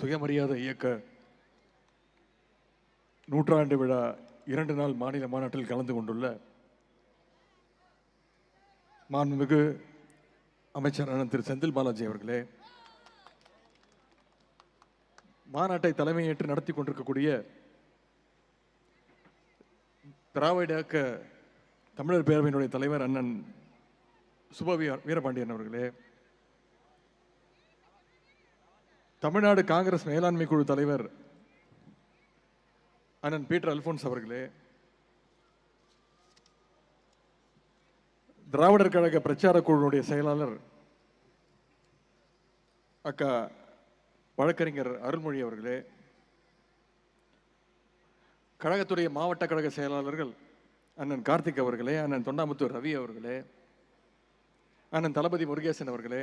சுயமரியாதை இயக்க நூற்றாண்டு விழா இரண்டு நாள் மாநில மாநாட்டில் கலந்து கொண்டுள்ள மாண்புமிகு அமைச்சர் திரு செந்தில் பாலாஜி அவர்களே மாநாட்டை தலைமையேற்று நடத்தி கொண்டிருக்கக்கூடிய திராவிட இயக்க தமிழர் பேரவையினுடைய தலைவர் அண்ணன் சுபவி வீரபாண்டியன் அவர்களே தமிழ்நாடு காங்கிரஸ் மேலாண்மை குழு தலைவர் அண்ணன் பீட்டர் அல்போன்ஸ் அவர்களே திராவிடர் கழக பிரச்சார குழுவினுடைய செயலாளர் அக்கா வழக்கறிஞர் அருள்மொழி அவர்களே கழகத்துடைய மாவட்ட கழக செயலாளர்கள் அண்ணன் கார்த்திக் அவர்களே அண்ணன் தொண்டாமுத்தூர் ரவி அவர்களே அண்ணன் தளபதி முருகேசன் அவர்களே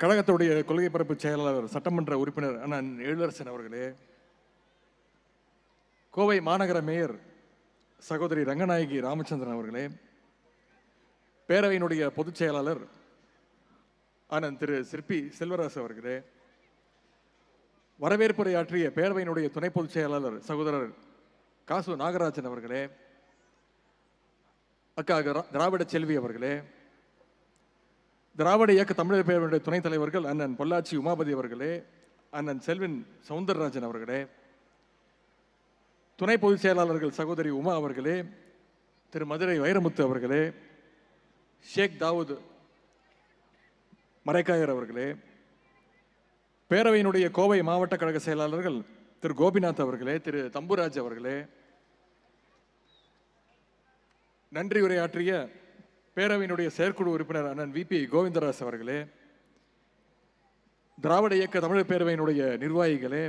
கழகத்துடைய கொள்கை பரப்பு செயலாளர் சட்டமன்ற உறுப்பினர் அண்ணன் எழிலரசன் அவர்களே கோவை மாநகர மேயர் சகோதரி ரங்கநாயகி ராமச்சந்திரன் அவர்களே பேரவையினுடைய பொதுச் செயலாளர் அண்ணன் திரு சிற்பி செல்வராசு அவர்களே வரவேற்புரையாற்றிய பேரவையினுடைய துணை பொதுச் செயலாளர் சகோதரர் காசு நாகராஜன் அவர்களே அக்கா கிரா- திராவிட செல்வி அவர்களே திராவிட இயக்க தமிழர் பேரவையுடைய துணைத் தலைவர்கள் அண்ணன் பொள்ளாச்சி உமாபதி அவர்களே அண்ணன் செல்வின் சவுந்தரராஜன் அவர்களே துணை பொதுச் செயலாளர்கள் சகோதரி உமா அவர்களே திரு மதுரை வைரமுத்து அவர்களே ஷேக் தாவூத் மரைக்காயர் அவர்களே பேரவையினுடைய கோவை மாவட்ட கழக செயலாளர்கள் திரு கோபிநாத் அவர்களே திரு தம்புராஜ் அவர்களே நன்றி உரையாற்றிய பேரவையினுடைய செயற்குழு உறுப்பினர் அண்ணன் விபி கோவிந்தராஸ் அவர்களே திராவிட இயக்க தமிழர் பேரவையினுடைய நிர்வாகிகளே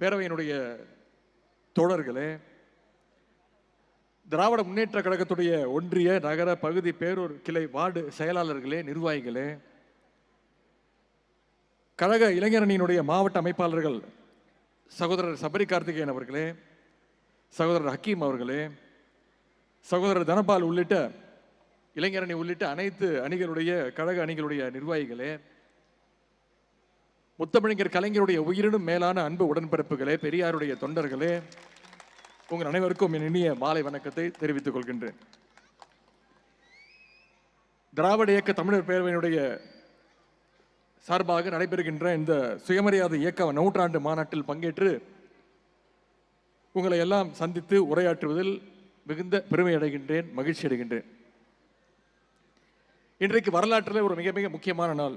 பேரவையினுடைய தோழர்களே திராவிட முன்னேற்ற கழகத்துடைய ஒன்றிய நகர பகுதி பேரூர் கிளை வார்டு செயலாளர்களே நிர்வாகிகளே கழக இளைஞரணியினுடைய மாவட்ட அமைப்பாளர்கள் சகோதரர் சபரி கார்த்திகேயன் அவர்களே சகோதரர் ஹக்கீம் அவர்களே சகோதரர் தனபால் உள்ளிட்ட இளைஞரணி உள்ளிட்ட அனைத்து அணிகளுடைய கழக அணிகளுடைய நிர்வாகிகளே முத்தமிழங்கர் கலைஞருடைய உயிரினும் மேலான அன்பு உடன்பிறப்புகளே பெரியாருடைய தொண்டர்களே உங்கள் அனைவருக்கும் என் இனிய மாலை வணக்கத்தை தெரிவித்துக் கொள்கின்றேன். திராவிட இயக்க தமிழர் பேரவையினுடைய சார்பாக நடைபெறுகின்ற இந்த சுயமரியாதை இயக்க நூற்றாண்டு மாநாட்டில் பங்கேற்று உங்களை எல்லாம் சந்தித்து உரையாற்றுவதில் மிகுந்த பெருமை அடைகின்றேன் மகிழ்ச்சி அடைகின்றேன். இன்றைக்கு வரலாற்றில் ஒரு மிக மிக முக்கியமான நாள்.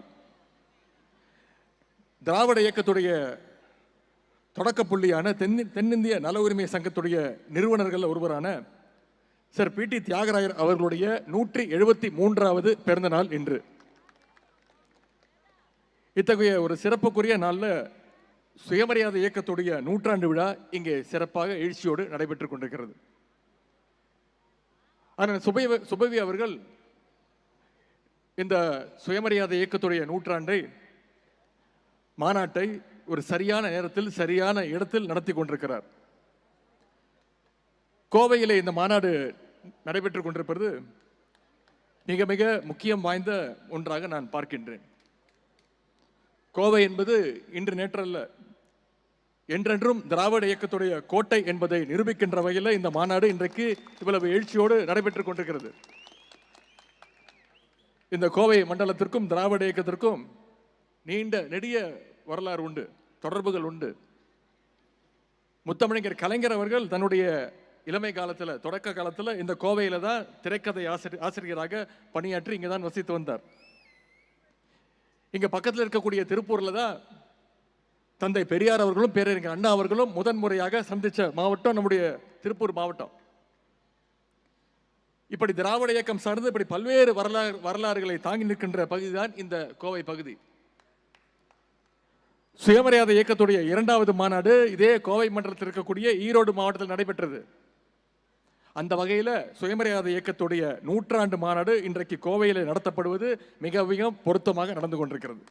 திராவிட இயக்கத்துடைய தொடக்க புள்ளியான தென் தென்னிந்திய நல உரிமை சங்கத்துடைய நிறுவனர்கள் ஒருவரான சார் பி டி தியாகராயர் அவர்களுடைய நூற்றி எழுபத்தி மூன்றாவது பிறந்த நாள் இன்று. இத்தகைய ஒரு சிறப்புக்குரிய நாளில் சுயமரியாதை இயக்கத்துடைய நூற்றாண்டு விழா இங்கே சிறப்பாக எழுச்சியோடு நடைபெற்றுக் கொண்டிருக்கிறது. ஆனால் சுபவி சுபவி அவர்கள் இந்த சுயமரியாதை இயக்கத்துடைய நூற்றாண்டை மாநாட்டை ஒரு சரியான நேரத்தில் சரியான இடத்தில் நடத்தி கொண்டிருக்கிறார். கோவையில் இந்த மாநாடு நடைபெற்றுக் கொண்டிருப்பது மிக மிக முக்கியம் வாய்ந்த ஒன்றாக நான் பார்க்கின்றேன். கோவை என்பது இன்று நேற்றல்ல என்றென்றும் திராவிட இயக்கத்துடைய கோட்டை என்பதை நிரூபிக்கின்ற வகையில் இந்த மாநாடு இன்றைக்கு இவ்வளவு எழுச்சியோடு நடைபெற்றுக் கொண்டிருக்கிறது. இந்த கோவை மண்டலத்திற்கும் திராவிட இயக்கத்திற்கும் நீண்ட நெடிய வரலாறு உண்டு தொடர்புகள் உண்டு. முத்தமிழங்கர் கலைஞர் அவர்கள் தன்னுடைய இளமை காலத்தில் தொடக்க காலத்தில் இந்த கோவையில் தான் திரைக்கதை ஆசிரியர் ஆசிரியராக பணியாற்றி இங்கே தான் வசித்து வந்தார். இங்கே பக்கத்தில் இருக்கக்கூடிய திருப்பூரில் தான் தந்தை பெரியார் அவர்களும் பேரறிஞர் அண்ணா அவர்களும் முதன் முறையாக மாவட்டம் நம்முடைய திருப்பூர் மாவட்டம். இப்படி திராவிட இயக்கம் சார்ந்து இப்படி பல்வேறு வரலாறு வரலாறுகளை தாங்கி நிற்கின்ற பகுதிதான் இந்த கோவை பகுதி. சுயமரியாதை இயக்கத்துடைய இரண்டாவது மாநாடு இதே கோவை மண்டலத்தில் இருக்கக்கூடிய ஈரோடு மாவட்டத்தில் நடைபெற்றது. அந்த வகையில் சுயமரியாதை இயக்கத்துடைய நூற்றாண்டு மாநாடு இன்றைக்கு கோவையில் நடத்தப்படுவது மிக மிக பொருத்தமாக நடந்து கொண்டிருக்கிறது.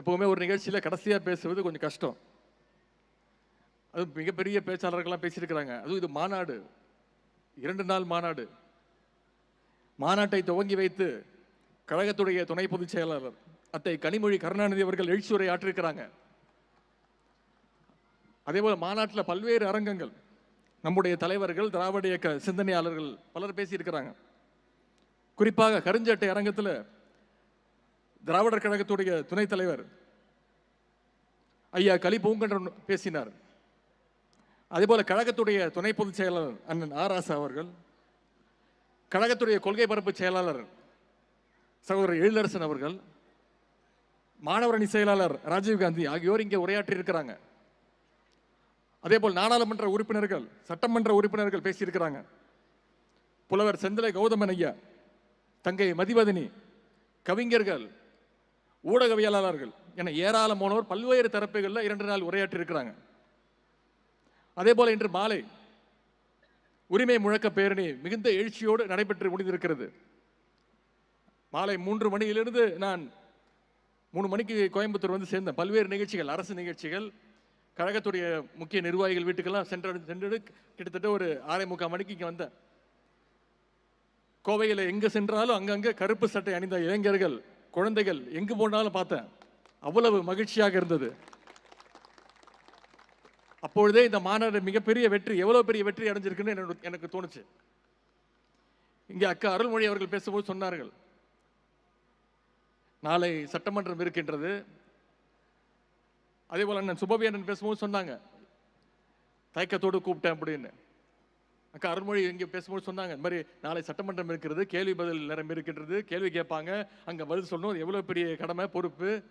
எப்பவுமே ஒரு நிகழ்ச்சியில் கடைசியாக பேசுவது கொஞ்சம் கஷ்டம். அது மிகப்பெரிய பேச்சாளர்கள்லாம் பேசியிருக்கிறாங்க. அதுவும் இது மாநாடு. இரண்டு நாள் மாநாடு. மாநாட்டை துவங்கி வைத்து கழகத்துடைய துணை பொதுச் செயலாளர் அத்தை கனிமொழி கருணாநிதி அவர்கள் எழுச்சியுரை ஆற்றிருக்கிறாங்க அதேபோல மாநாட்டில் பல்வேறு அரங்கங்கள் நம்முடைய தலைவர்கள் திராவிட இயக்க சிந்தனையாளர்கள் பலர் பேசியிருக்கிறாங்க. குறிப்பாக கருஞ்சட்டை அரங்கத்தில் திராவிடர் கழகத்துடைய துணைத் தலைவர் ஐயா கலி பூங்கன்றன் பேசினார். அதேபோல கழகத்துடைய துணை பொதுச் செயலாளர் அண்ணன் ஆராசா அவர்கள் கழகத்துடைய கொள்கை பரப்பு செயலாளர் சகோதரர் எழிலரசன் அவர்கள் மாணவரணி செயலாளர் ராஜீவ்காந்தி ஆகியோர் இங்கே உரையாற்றி இருக்கிறாங்க. அதேபோல் நாடாளுமன்ற உறுப்பினர்கள் சட்டமன்ற உறுப்பினர்கள் பேசியிருக்கிறாங்க. புலவர் செந்திலை கௌதமன் ஐயா தங்கை மதிவதனி கவிஞர்கள் ஊடகவியலாளர்கள் என ஏராளமானோர் பல்வேறு தரப்புகளில் இரண்டு நாள் உரையாற்றி இருக்கிறாங்க. அதே போல இன்று மாலை உரிமை முழக்க பேரணி மிகுந்த எழுச்சியோடு நடைபெற்று முடிந்திருக்கிறது. மாலை மூன்று மணியிலிருந்து நான் மூணு மணிக்கு கோயம்புத்தூர் வந்து சேர்ந்தேன். பல்வேறு நிகழ்ச்சிகள் அரசு நிகழ்ச்சிகள் கழகத்துடைய முக்கிய நிர்வாகிகள் வீட்டுக்கெல்லாம் சென்று சென்று கிட்டத்தட்ட ஒரு ஆறே முக்கால் மணிக்கு இங்கே வந்தேன். கோவையில் எங்கே சென்றாலும் அங்கங்கே கருப்பு சட்டை அணிந்த இளைஞர்கள் குழந்தைகள் எங்கு போனாலும் பார்த்தேன். அவ்வளவு மகிழ்ச்சியாக இருந்தது. அப்பொழுதே இந்த மாநாடு மிகப்பெரிய வெற்றி எவ்வளோ பெரிய வெற்றி அடைஞ்சிருக்குன்னு எனக்கு- எனக்கு தோணுச்சு. இங்கே அக்கா அருள்மொழி அவர்கள் பேசும்போது சொன்னார்கள். நாளை சட்டமன்றம் இருக்கின்றது. அதே போல் அண்ணன் சுபவி அண்ணன் பேசும்போது சொன்னாங்க. தயக்கத்தோடு கூப்பிட்டேன் அப்படின்னு. அக்கா அருள்மொழி இங்கே பேசும்போது சொன்னாங்க இந்த மாதிரி நாளை சட்டமன்றம் இருக்கிறது கேள்வி பதில் நேரம் இருக்கின்றது கேள்வி கேட்பாங்க அங்கே பதில் சொல்லணும் அது எவ்வளோ பெரிய கடமை பொறுப்பு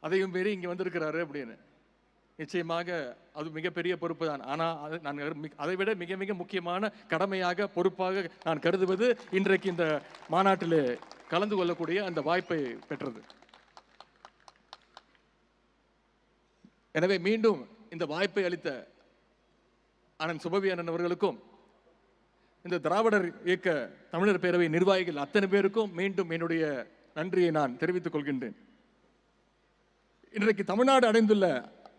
அதையும் மீறி இங்கே வந்திருக்கிறாரு அப்படின்னு. நிச்சயமாக அது மிகப்பெரிய பொறுப்பு தான் ஆனால் அது நான் அதை விட மிக மிக முக்கியமான கடமையாக பொறுப்பாக நான் கருதுவது இன்றைக்கு இந்த மாநாட்டில் கலந்து கொள்ளக்கூடிய அந்த வாய்ப்பை பெற்றது. எனவே மீண்டும் இந்த வாய்ப்பை அளித்த அண்ணன் சுபவி அண்ணன் அவர்களுக்கும் இந்த திராவிடர் இயக்க தமிழர் பேரவை நிர்வாகிகள் அத்தனை பேருக்கும் மீண்டும் என்னுடைய நன்றியை நான் தெரிவித்துக் கொள்கின்றேன். இன்றைக்கு தமிழ்நாடு அடைந்துள்ள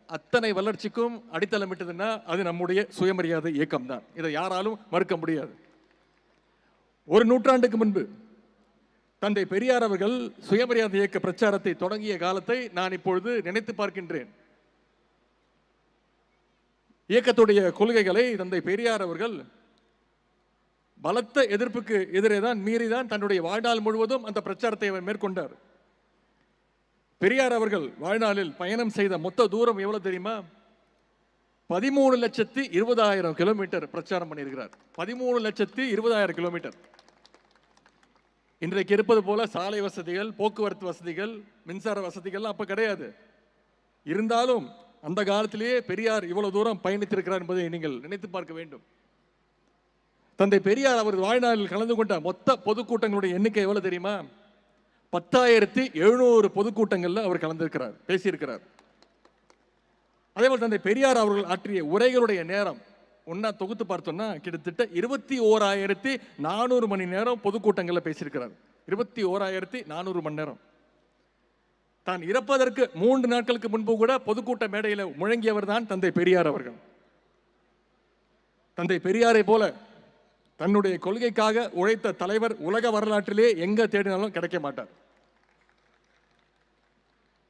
அத்தனை வளர்ச்சிக்கும் அடித்தளமிட்டதுன்னா அது நம்முடைய சுயமரியாதை இயக்கம் தான் இதை யாராலும் மறுக்க முடியாது. ஒரு நூற்றாண்டுக்கு முன்பு தந்தை பெரியார் அவர்கள் சுயமரியாதை இயக்க பிரச்சாரத்தை தொடங்கிய காலத்தை நான் இப்பொழுது நினைத்து பார்க்கின்றேன். இயக்கத்துடைய கொள்கைகளை தந்தை பெரியார் அவர்கள் பலத்த எதிர்ப்புக்கு எதிரே தான் மீறிதான் தன்னுடைய வாழ்நாள் முழுவதும் அந்த பிரச்சாரத்தை அவர் மேற்கொண்டார். பெரியார் அவர்கள் வாழ்நாளில் பயணம் செய்த மொத்த தூரம் எவ்வளவு தெரியுமா? பதிமூணு லட்சத்தி இருபதாயிரம் கிலோமீட்டர் பிரச்சாரம் பண்ணியிருக்கிறார். பதிமூணு லட்சத்தி இருபதாயிரம் கிலோமீட்டர். இன்றைக்கு இருப்பது போல சாலை வசதிகள் போக்குவரத்து வசதிகள் மின்சார வசதிகள்லாம் அப்போ கிடையாது. இருந்தாலும் அந்த காலத்திலேயே பெரியார் இவ்வளவு தூரம் பயணித்திருக்கிறார் என்பதை நீங்கள் நினைத்து பார்க்க வேண்டும். தந்தை பெரியார் அவர் வாழ்நாளில் கலந்து கொண்ட மொத்த பொதுக்கூட்டங்களுடைய எண்ணிக்கை எவ்வளவு தெரியுமா? பத்தாயிரத்தி எழுநூறு பொதுக்கூட்டங்களில் அவர் கலந்திருக்கிறார் பேசியிருக்கிறார். அதே போல் தந்தை பெரியார் அவர்கள் ஆற்றிய உரைகளுடைய நேரம் ஒன்னா தொகுத்து பார்த்தோம்னா கிட்டத்தட்ட இருபத்தி ஓராயிரத்தி நானூறு மணி நேரம் பொதுக்கூட்டங்களில் பேசியிருக்கிறார். இருபத்தி ஓராயிரத்தி நானூறு மணி நேரம். தான் இறப்பதற்கு மூன்று நாட்களுக்கு முன்பு கூட பொதுக்கூட்ட மேடையில் முழங்கியவர் தான் தந்தை பெரியார் அவர்கள். தந்தை பெரியாரை போல தன்னுடைய கொள்கைக்காக உழைத்த தலைவர் உலக வரலாற்றிலே எங்க தேடினாலும் கிடைக்க மாட்டார்.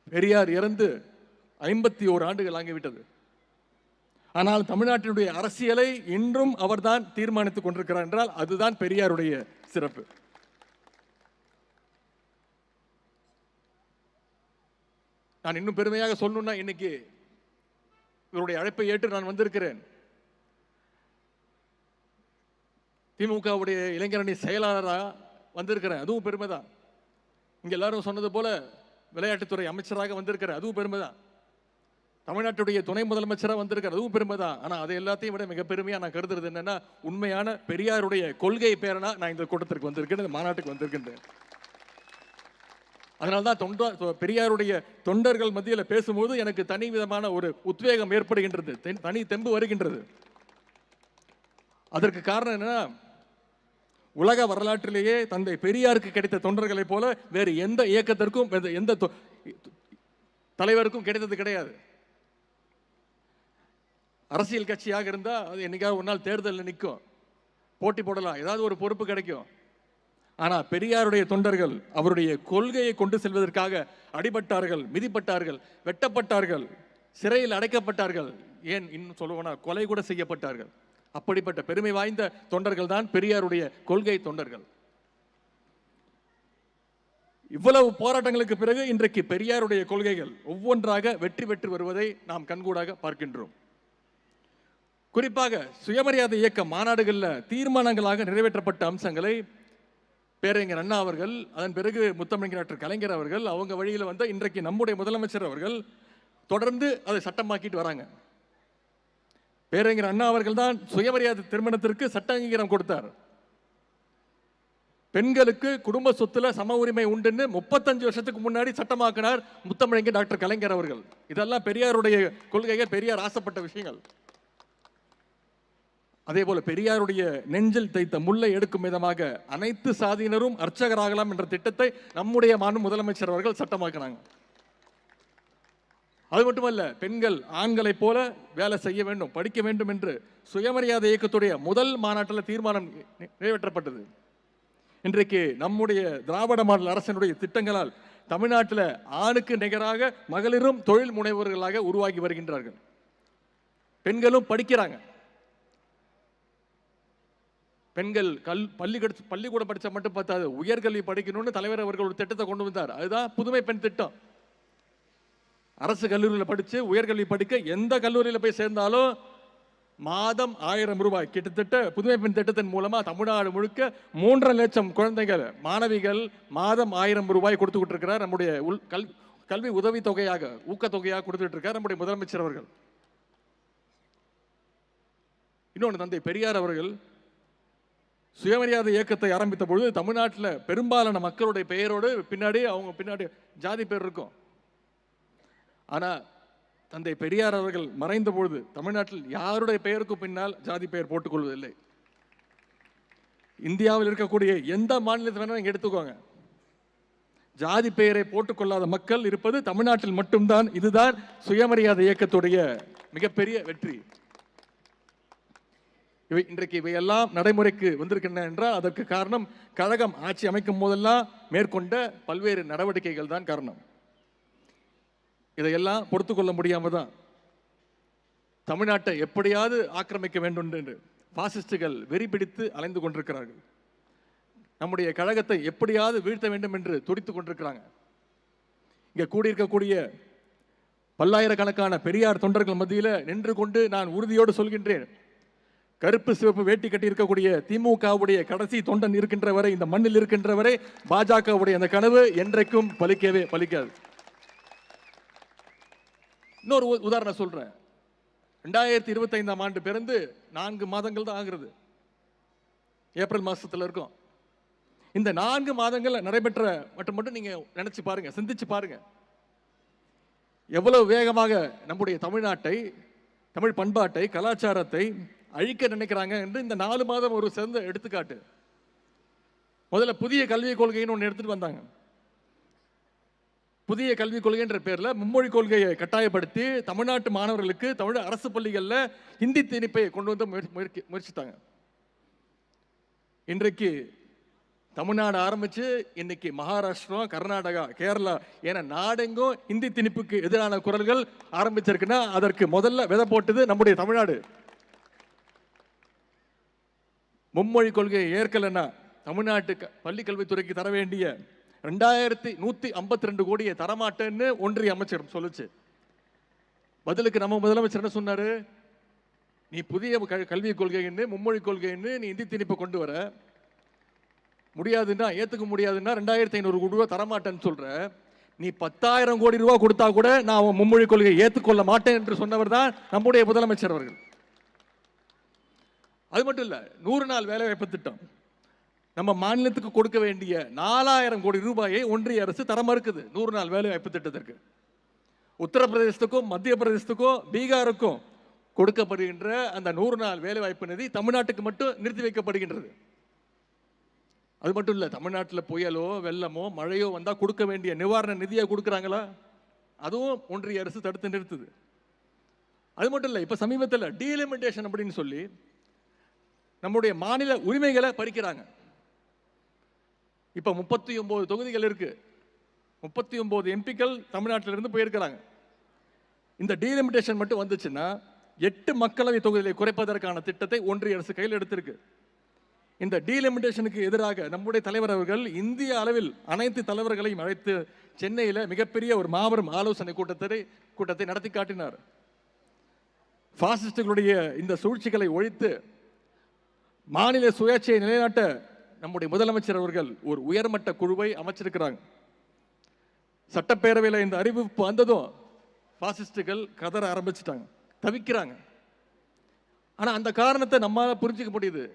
பெரியார் இறந்து ஐம்பத்தி ஓரு ஆண்டுகள் ஆகிவிட்டது. ஆனால் தமிழ்நாட்டினுடைய அரசியலை இன்றும் அவர்தான் தீர்மானித்துக் கொண்டிருக்கிறார் என்றால் அதுதான் பெரியாருடைய சிறப்பு. நான் இன்னும் பெருமையாக சொல்லணும்னா இன்னைக்கு இவருடைய அழைப்பை ஏற்று நான் வந்திருக்கிறேன். திமுகவுடைய இளைஞரணி செயலாளராக வந்திருக்கிறேன். அதுவும் பெருமை தான் இங்கே எல்லாரும் சொன்னது போல் விளையாட்டுத்துறை அமைச்சராக வந்திருக்கிறேன். அதுவும் பெருமை தான் தமிழ்நாட்டுடைய துணை முதலமைச்சராக வந்திருக்கார் அதுவும் பெருமை தான் ஆனால் அதை எல்லாத்தையும் விட மிக பெருமையாக நான் கருதுறது என்னென்னா உண்மையான பெரியாருடைய கொள்கை பேரனா நான் இந்த கூட்டத்திற்கு வந்திருக்கேன் இந்த மாநாட்டுக்கு வந்திருக்கின்றேன். அதனால தான் தொண்டா பெரியாருடைய தொண்டர்கள் மத்தியில் பேசும்போது எனக்கு தனி விதமான ஒரு உத்வேகம் ஏற்படுகின்றது. தென்- தனி தெம்பு வருகின்றது. அதற்கு காரணம் என்னன்னா உலக வரலாற்றிலேயே தந்தை பெரியாருக்கு கிடைத்த தொண்டர்களைப் போல வேறு எந்த இயக்கத்திற்கும் எந்த- தொ- தலைவருக்கும் கிடைத்தது கிடையாது. அரசியல் கட்சியாக இருந்தால் அது என்னைக்காவது ஒரு நாள் தேர்தலில் நிற்கும். போட்டி போடலாம். ஏதாவது ஒரு பொறுப்பு கிடைக்கும். ஆனால் பெரியாருடைய தொண்டர்கள் அவருடைய கொள்கையை கொண்டு செல்வதற்காக அடிபட்டார்கள் மிதிப்பட்டார்கள் வெட்டப்பட்டார்கள் சிறையில் அடைக்கப்பட்டார்கள். ஏன் இன்னும் சொல்லுவோனா கொலை கூட செய்யப்பட்டார்கள். அப்படிப்பட்ட பெருமை வாய்ந்த தொண்டர்கள் தான் பெரியாருடைய கொள்கை தொண்டர்கள். இவ்வளவு போராட்டங்களுக்கு பிறகு இன்றைக்கு பெரியாருடைய கொள்கைகள் ஒவ்வொன்றாக வெற்றி பெற்று வருவதை நாம் கண்கூடாக பார்க்கின்றோம். குறிப்பாக சுயமரியாதை இயக்க மாநாடுகளில் தீர்மானங்களாக நிறைவேற்றப்பட்ட அம்சங்களை பேரறிஞர் அண்ணா அவர்கள் அதன் பிறகு முத்தமிழ் டாக்டர் கலைஞர் அவர்கள் அவங்க வழியில் வந்த இன்றைக்கு நம்முடைய முதலமைச்சர் அவர்கள் தொடர்ந்து அதை சட்டமாக்கிட்டு வராங்க. பேரறிஞர் அண்ணா அவர்கள் தான் சுயமரியாதை திருமணத்திற்கு சட்ட அங்கீகாரம் கொடுத்தார். பெண்களுக்கு குடும்ப சொத்துல சம உரிமை உண்டுன்னு முப்பத்தஞ்சு வருஷத்துக்கு முன்னாடி சட்டமாக்கினார் முத்தமிழங்க டாக்டர் கலைஞர் அவர்கள். இதெல்லாம் பெரியாருடைய கொள்கைகள் பெரியார் ஆசைப்பட்ட விஷயங்கள். அதே போல பெரியாருடைய நெஞ்சில் தைத்த முல்லை எடுக்கும் விதமாக அனைத்து சாதியினரும் அர்ச்சகராகலாம் என்ற திட்டத்தை நம்முடைய மாநில முதலமைச்சர் அவர்கள் சட்டமாக்கினாங்க. அது மட்டுமல்ல பெண்கள் ஆண்களைப் போல வேலை செய்ய வேண்டும் படிக்க வேண்டும் என்று சுயமரியாதை இயக்கத்துடைய முதல் மாநாட்டில் தீர்மானம் நிறைவேற்றப்பட்டது. இன்றைக்கு நம்முடைய திராவிட மாடல் அரசினுடைய திட்டங்களால் தமிழ்நாட்டில் ஆணுக்கு நிகராக மகளிரும் தொழில் முனைவோர்களாக உருவாகி வருகின்றார்கள். பெண்களும் படிக்கிறாங்க. பெண்கள் கல் பள்ளி கடிச்சு பள்ளிக்கூடம் படிச்சா மட்டும் பார்த்தாது உயர்கல்வி படிக்கணும்னு தலைவர் அவர்கள் ஒரு திட்டத்தை கொண்டு வந்தார். அதுதான் புதுமை பெண் திட்டம். அரசு கல்லூரியில் படித்து உயர்கல்வி படிக்க எந்த கல்லூரியில் போய் சேர்ந்தாலும் மாதம் ஆயிரம் ரூபாய். கிட்டத்தட்ட புதுமை பெண் திட்டத்தின் மூலமாக தமிழ்நாடு முழுக்க மூன்றரை லட்சம் குழந்தைகள் மாணவிகள் மாதம் ஆயிரம் ரூபாய் கொடுத்துக்கிட்டு இருக்கிறார். நம்முடைய உள் கல் கல்வி உதவித்தொகையாக ஊக்கத்தொகையாக கொடுத்துட்டு இருக்கார் நம்முடைய முதலமைச்சர் அவர்கள். இன்னொன்று தந்தை பெரியார் அவர்கள் சுயமரியாதை இயக்கத்தை ஆரம்பித்த பொழுது தமிழ்நாட்டில் பெரும்பாலான மக்களுடைய பெயரோடு பின்னாடி அவங்க பின்னாடி ஜாதி பேர் இருக்கும். ஆனால் தந்தை பெரியார் அவர்கள் மறைந்த பொழுது தமிழ்நாட்டில் யாருடைய பெயருக்கு பின்னால் ஜாதி பெயர் போட்டுக்கொள்வதில்லை? இந்தியாவில் இருக்கக்கூடிய எந்த மாநிலத்தில் வேணாலும் எடுத்துக்கோங்க. ஜாதி பெயரை போட்டுக்கொள்ளாத மக்கள் இருப்பது தமிழ்நாட்டில் மட்டும்தான். இதுதான் சுயமரியாதை இயக்கத்துடைய மிகப்பெரிய வெற்றி. இவை இன்றைக்கு இவையெல்லாம் நடைமுறைக்கு வந்திருக்கின்றன என்றால் அதற்கு காரணம் கழகம் ஆட்சி அமைக்கும் போதெல்லாம் மேற்கொண்ட பல்வேறு நடவடிக்கைகள் தான் காரணம். இதையெல்லாம் பொறுத்து கொள்ள தான் தமிழ்நாட்டை எப்படியாவது ஆக்கிரமிக்க வேண்டும் என்று பாசிஸ்டுகள் வெறி பிடித்து அலைந்து கொண்டிருக்கிறார்கள். நம்முடைய கழகத்தை எப்படியாவது வீழ்த்த வேண்டும் என்று துடித்துக் கொண்டிருக்கிறாங்க. இங்கே கூடியிருக்கக்கூடிய பல்லாயிரக்கணக்கான பெரியார் தொண்டர்கள் மத்தியில் நின்று கொண்டு நான் உறுதியோடு சொல்கின்றேன். கருப்பு சிவப்பு வேட்டி கட்டி இருக்கக்கூடிய திமுகவுடைய கடைசி தொண்டன் இருக்கின்ற வரை இந்த மண்ணில் இருக்கின்ற வரை பாஜகவுடைய அந்த கனவு என்றைக்கும் பலிக்கவே பலிக்காது. இன்னொரு உ- உதாரணம் சொல்கிறேன் ரெண்டாயிரத்தி இருபத்தைந்தாம் ஆண்டு பிறந்து நான்கு மாதங்கள் தான் ஆகிறது. ஏப்ரல் மாதத்தில் இருக்கும். இந்த நான்கு மாதங்களில் நடைபெற்ற மட்டும் மட்டும் நீங்கள் நினச்சி பாருங்கள் சிந்திச்சு பாருங்கள் எவ்வளவு வேகமாக நம்முடைய தமிழ்நாட்டை தமிழ் பண்பாட்டை கலாச்சாரத்தை அழிக்க நினைக்கிறாங்க என்று இந்த நாலு மாதம் ஒரு சிறந்த எடுத்துக்காட்டு. முதல்ல புதிய கல்விக் கொள்கைன்னு ஒன்று எடுத்துகிட்டு வந்தாங்க. புதிய கல்விக் கொள்கைன்ற பேரில் மும்மொழி கொள்கையை கட்டாயப்படுத்தி தமிழ்நாட்டு மாணவர்களுக்கு தமிழ் அரசு பள்ளிகளில் ஹிந்தி திணிப்பை கொண்டு வந்து முயற்சி முயற்சி- முயற்சித்தாங்க. இன்றைக்கு தமிழ்நாடு ஆரம்பித்து இன்னைக்கு மகாராஷ்டிரா கர்நாடகா கேரளா என நாடெங்கும் இந்தி திணிப்புக்கு எதிரான குரல்கள் ஆரம்பிச்சிருக்குன்னா அதற்கு முதல்ல விதை போட்டது நம்முடைய தமிழ்நாடு. மும்மொழி கொள்கையை ஏற்கலைன்னா தமிழ்நாட்டு க- கல்வித்துறைக்கு தர வேண்டிய ரெண்டாயிரத்தி நூத்தி ஐம்பத்தி ரெண்டு கோடியை தரமாட்டேன்னு ஒன்றிய அமைச்சர் சொல்லுச்சு. பதிலுக்கு நம்ம முதலமைச்சர் என்ன சொன்னாரு? நீ புதிய கல்விக் கொள்கைன்னு மும்மொழி கொள்கைன்னு நீ இந்தி திணிப்பை கொண்டு வர. முடியாதுன்னா ஏத்துக்க முடியாதுன்னா ரெண்டாயிரத்தி ஐநூறு கோடி ரூபா தரமாட்டேன்னு சொல்ற. நீ பத்தாயிரம் கோடி ரூபாய் கொடுத்தா கூட நான் மும்மொழி கொள்கையை ஏற்றுக்கொள்ள மாட்டேன் என்று சொன்னவர் தான் நம்முடைய முதலமைச்சர் அவர்கள். அது மட்டும் இல்லை நூறு நாள் வேலைவாய்ப்பு திட்டம். நம்ம மாநிலத்துக்கு கொடுக்க வேண்டிய நாலாயிரம் கோடி ரூபாயை ஒன்றிய அரசு தர மறுக்குது நூறு நாள் வேலை வாய்ப்பு திட்டத்திற்கு. உத்தரப்பிரதேசத்துக்கும் மத்திய பிரதேசத்துக்கும் பீகாருக்கும் கொடுக்கப்படுகின்ற அந்த நூறு நாள் வேலைவாய்ப்பு நிதி தமிழ்நாட்டுக்கு மட்டும் நிறுத்தி வைக்கப்படுகின்றது. அது மட்டும் இல்லை தமிழ்நாட்டில் புயலோ வெள்ளமோ மழையோ வந்தால் கொடுக்க வேண்டிய நிவாரண நிதியை கொடுக்குறாங்களா? அதுவும் ஒன்றிய அரசு தடுத்து நிறுத்துது. அது மட்டும் இல்லை இப்போ சமீபத்தில் டீலிமிட்டேஷன் அப்படின்னு சொல்லி நம்முடைய மாநில உரிமைகளை பறிக்கிறாங்க. இப்போ முப்பத்தி ஒம்பது தொகுதிகள் இருக்குது முப்பத்தி ஒம்பது எம்பிக்கள் தமிழ்நாட்டிலிருந்து போயிருக்கிறாங்க. இந்த டீலிமிட்டேஷன் மட்டும் வந்துச்சுன்னா எட்டு மக்களவை தொகுதிகளை குறைப்பதற்கான திட்டத்தை ஒன்றிய அரசு கையில் எடுத்திருக்கு. இந்த டீலிமிட்டேஷனுக்கு எதிராக நம்முடைய தலைவர் அவர்கள் இந்திய அளவில் அனைத்து தலைவர்களையும் அழைத்து சென்னையில் மிகப்பெரிய ஒரு மாபெரும் ஆலோசனை கூட்டத்தை கூட்டத்தை நடத்தி காட்டினார். பாசிஸ்டுகளுடைய இந்த சூழ்ச்சிகளை ஒழித்து மாநில சுயாட்சியை நிலைநாட்ட நம்முடைய முதலமைச்சர் அவர்கள் ஒரு உயர்மட்ட குழுவை அமைச்சிருக்கிறாங்க. சட்டப்பேரவையில் இந்த அறிவிப்பு வந்ததும் பாசிஸ்டுகள் கதற ஆரம்பிச்சிட்டாங்க தவிக்கிறாங்க. ஆனால் அந்த காரணத்தை நம்மால புரிஞ்சுக்க முடியுது.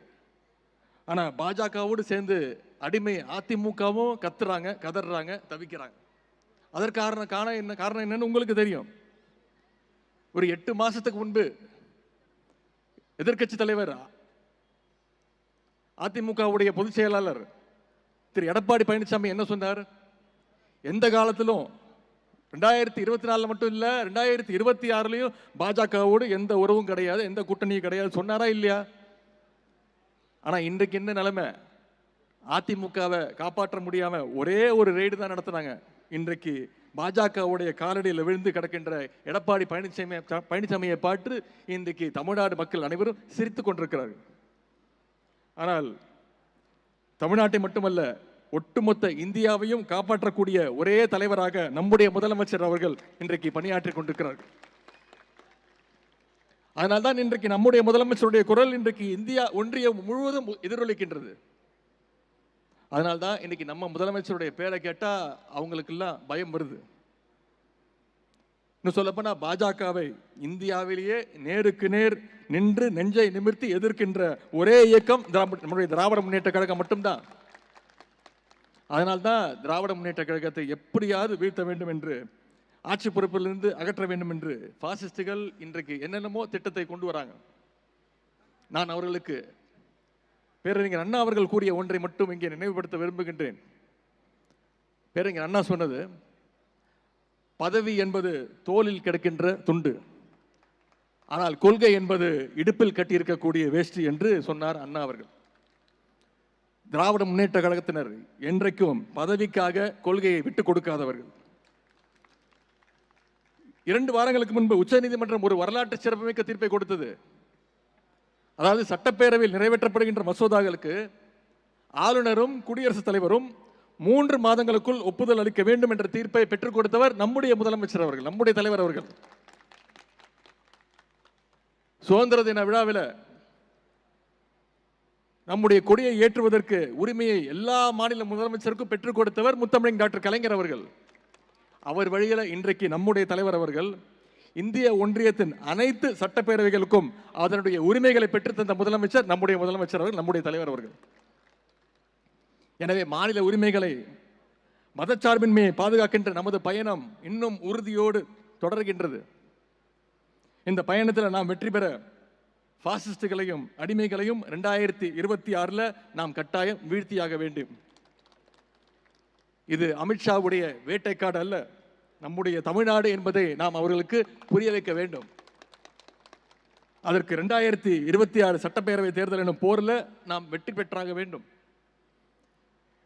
ஆனால் பாஜகவோடு சேர்ந்து அடிமை அதிமுகவும் கத்துறாங்க கதறாங்க தவிக்கிறாங்க. அதற்கான காரணம் என்ன காரணம் என்னன்னு உங்களுக்கு தெரியும். ஒரு எட்டு மாதத்துக்கு முன்பு எதிர்க்கட்சி தலைவர் அதிமுகவுடைய பொதுச் செயலாளர் திரு எடப்பாடி பழனிசாமி என்ன சொன்னார்? எந்த காலத்திலும் ரெண்டாயிரத்தி இருபத்தி நாலில் மட்டும் இல்லை ரெண்டாயிரத்தி இருபத்தி ஆறுலையும் பாஜகவோடு எந்த உறவும் கிடையாது எந்த கூட்டணியும் கிடையாது சொன்னாரா இல்லையா? ஆனால் இன்றைக்கு என்ன நிலைமை? அதிமுகவை காப்பாற்ற முடியாமல் ஒரே ஒரு ரெய்டு தான் நடத்துனாங்க. இன்றைக்கு பாஜகவுடைய காலடியில் விழுந்து கிடக்கின்ற எடப்பாடி பழனிசாமி பழனிசாமியை பாட்டு இன்றைக்கு தமிழ்நாடு மக்கள் அனைவரும் சிரித்து கொண்டிருக்கிறார்கள். ஆனால் தமிழ்நாட்டை மட்டுமல்ல ஒட்டுமொத்த இந்தியாவையும் காப்பாற்றக்கூடிய ஒரே தலைவராக நம்முடைய முதலமைச்சர் அவர்கள் இன்றைக்கு பணியாற்றிக் கொண்டிருக்கிறார்கள். அதனால்தான் இன்றைக்கு நம்முடைய முதலமைச்சருடைய குரல் இன்றைக்கு இந்தியா ஒன்றியம் முழுவதும் எதிரொலிக்கின்றது. அதனால்தான் இன்னைக்கு நம்ம முதலமைச்சருடைய பேரை கேட்டால் அவங்களுக்கெல்லாம் பயம் வருது. இன்னும் சொல்லப்போனால் பாஜகவை இந்தியாவிலேயே நேருக்கு நேர் நின்று நெஞ்சை நிமிர்த்தி எதிர்க்கின்ற ஒரே இயக்கம் திராவிட நம்முடைய திராவிட முன்னேற்ற கழகம் மட்டும்தான். அதனால்தான் திராவிட முன்னேற்ற கழகத்தை எப்படியாவது வீழ்த்த வேண்டும் என்று ஆட்சி பொறுப்பிலிருந்து அகற்ற வேண்டும் என்று பாசிஸ்டுகள் இன்றைக்கு என்னென்னமோ திட்டத்தை கொண்டு வராங்க. நான் அவர்களுக்கு பேரறிஞர் அண்ணா அவர்கள் கூறிய ஒன்றை மட்டும் இங்கே நினைவுபடுத்த விரும்புகின்றேன். பேரறிஞர் அண்ணா சொன்னது பதவி என்பது தோலில் கிடக்கின்ற துண்டு. ஆனால் கொள்கை என்பது இடுப்பில் கட்டியிருக்கக்கூடிய வேஷ்டி என்று சொன்னார் அண்ணா அவர்கள். திராவிட முன்னேற்ற கழகத்தினர் என்றைக்கும் பதவிக்காக கொள்கையை விட்டுக் கொடுக்காதவர்கள். இரண்டு வாரங்களுக்கு முன்பு உச்சநீதிமன்றம் ஒரு வரலாற்று சிறப்புமிக்க தீர்ப்பை கொடுத்தது. அதாவது சட்டப்பேரவையில் நிறைவேற்றப்படுகின்ற மசோதாக்களுக்கு ஆளுநரும் குடியரசுத் தலைவரும் மூன்று மாதங்களுக்குள் ஒப்புதல் அளிக்க வேண்டும் என்ற தீர்ப்பை பெற்றுக் கொடுத்தவர் நம்முடைய முதலமைச்சர் அவர்கள் நம்முடைய தலைவர் அவர்கள். சுதந்திர தின விழாவில் நம்முடைய கொடியை ஏற்றுவதற்கு உரிமையை எல்லா மாநில முதலமைச்சருக்கும் பெற்றுக் கொடுத்தவர் முத்தமிழின் டாக்டர் கலைஞர் அவர்கள். அவர் வழியில இன்றைக்கு நம்முடைய தலைவர் அவர்கள் இந்திய ஒன்றியத்தின் அனைத்து சட்டப்பேரவைகளுக்கும் அதனுடைய உரிமைகளை பெற்றுத்தந்த முதலமைச்சர் நம்முடைய முதலமைச்சர் அவர்கள் நம்முடைய தலைவர் அவர்கள். எனவே மாநில உரிமைகளை மதச்சார்பின்மையை பாதுகாக்கின்ற நமது பயணம் இன்னும் உறுதியோடு தொடர்கின்றது. இந்த பயணத்தில் நாம் வெற்றி பெற பாசிஸ்டுகளையும் அடிமைகளையும் ரெண்டாயிரத்தி இருபத்தி ஆறில் நாம் கட்டாயம் வீழ்த்தியாக வேண்டும். இது அமித்ஷாவுடைய வேட்டைக்காடு அல்ல நம்முடைய தமிழ்நாடு என்பதை நாம் அவர்களுக்கு புரிய வைக்க வேண்டும். அதற்கு ரெண்டாயிரத்தி இருபத்தி ஆறு சட்டப்பேரவை தேர்தல் எனும் போரில் நாம் வெற்றி பெற்றாக வேண்டும்.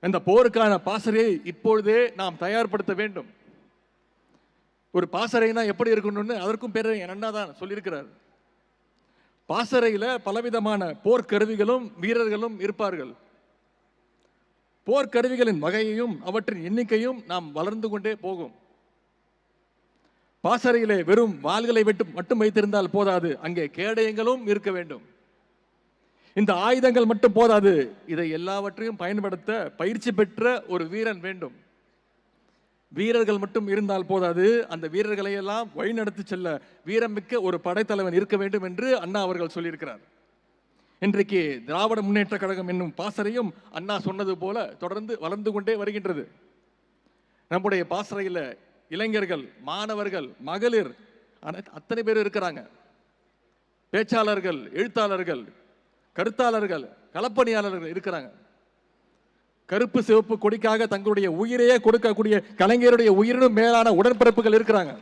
அந்த போருக்கான பாசறையை இப்பொழுதே நாம் தயார்படுத்த வேண்டும். ஒரு பாசறைனா எப்படி இருக்கணும்னு அதற்கும் பேர் என் அண்ணா தான் சொல்லியிருக்கிறார். பாசறையில் பலவிதமான போர்க்கருவிகளும் வீரர்களும் இருப்பார்கள். போர்க்கருவிகளின் வகையையும் அவற்றின் எண்ணிக்கையும் நாம் வளர்ந்து கொண்டே போகும். பாசறையிலே வெறும் வாள்களை விட்டு மட்டும் வைத்திருந்தால் போதாது அங்கே கேடயங்களும் இருக்க வேண்டும். இந்த ஆயுதங்கள் மட்டும் போதாது. இதை எல்லாவற்றையும் பயன்படுத்த பயிற்சி பெற்ற ஒரு வீரன் வேண்டும். வீரர்கள் மட்டும் இருந்தால் போதாது. அந்த வீரர்களை எல்லாம் வழிநடத்தி செல்ல வீரமிக்க ஒரு படைத்தலைவன் இருக்க வேண்டும் என்று அண்ணா அவர்கள் சொல்லியிருக்கிறார். இன்றைக்கு திராவிட முன்னேற்ற கழகம் என்னும் பாசறையும் அண்ணா சொன்னது போல தொடர்ந்து வளர்ந்து கொண்டே வருகின்றது. நம்முடைய பாசறையில் இளைஞர்கள் மாணவர்கள் மகளிர் அத்தனை பேர் இருக்கிறாங்க. பேச்சாளர்கள் எழுத்தாளர்கள் கருத்தாளர்கள் களப்பணியாளர்கள் இருக்கிறாங்க. கருப்பு சிவப்பு கொடிக்காக தங்களுடைய உயிரையே கொடுக்கக்கூடிய கலைஞருடைய உயிரினும் மேலான உடன்பிறப்புகள் இருக்கிறாங்க.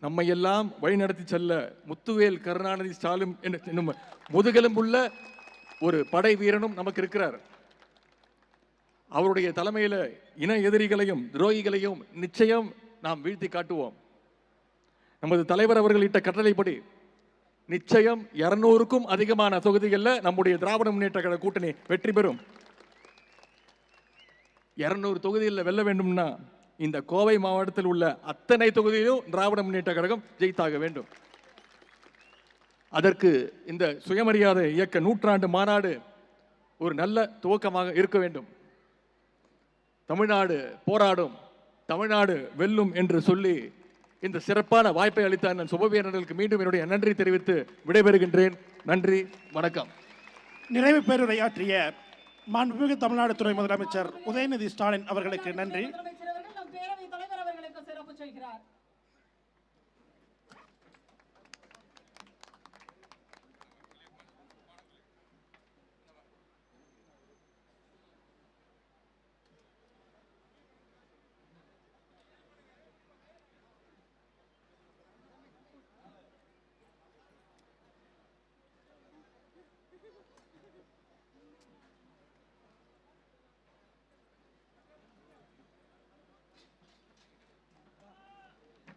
நம்மை எல்லாம் வழிநடத்தி செல்ல முத்துவேல் கருணாநிதி ஸ்டாலின் என்னும் என்னும் முதுகெலும்புள்ள ஒரு படை வீரனும் நமக்கு இருக்கிறார். அவருடைய தலைமையில் இன எதிரிகளையும் துரோகிகளையும் நிச்சயம் நாம் வீழ்த்தி காட்டுவோம். நமது தலைவர் அவர்கள் இட்ட கட்டளைப்படி நிச்சயம் இருநூறுக்கும் அதிகமான தொகுதிகளில் நம்முடைய திராவிட முன்னேற்ற கழக கூட்டணி வெற்றி பெறும். இருநூறு தொகுதிகளில் வெல்ல வேண்டும்னா இந்த கோவை மாவட்டத்தில் உள்ள அத்தனை தொகுதியிலும் திராவிட முன்னேற்ற கழகம் ஜெயித்தாக வேண்டும். அதற்கு இந்த சுயமரியாதை இயக்க நூற்றாண்டு மாநாடு ஒரு நல்ல துவக்கமாக இருக்க வேண்டும். தமிழ்நாடு போராடும் தமிழ்நாடு வெல்லும் என்று சொல்லி இந்த சிறப்பான வாய்ப்பை அளித்த நான் சுபவீரர்களுக்கு மீண்டும் என்னுடைய நன்றி தெரிவித்து விடைபெறுகின்றேன். நன்றி வணக்கம். நிறைவு பேருரையாற்றிய மாண்புமிகு தமிழ்நாடு துறை முதலமைச்சர் உதயநிதி ஸ்டாலின் அவர்களுக்கு நன்றி.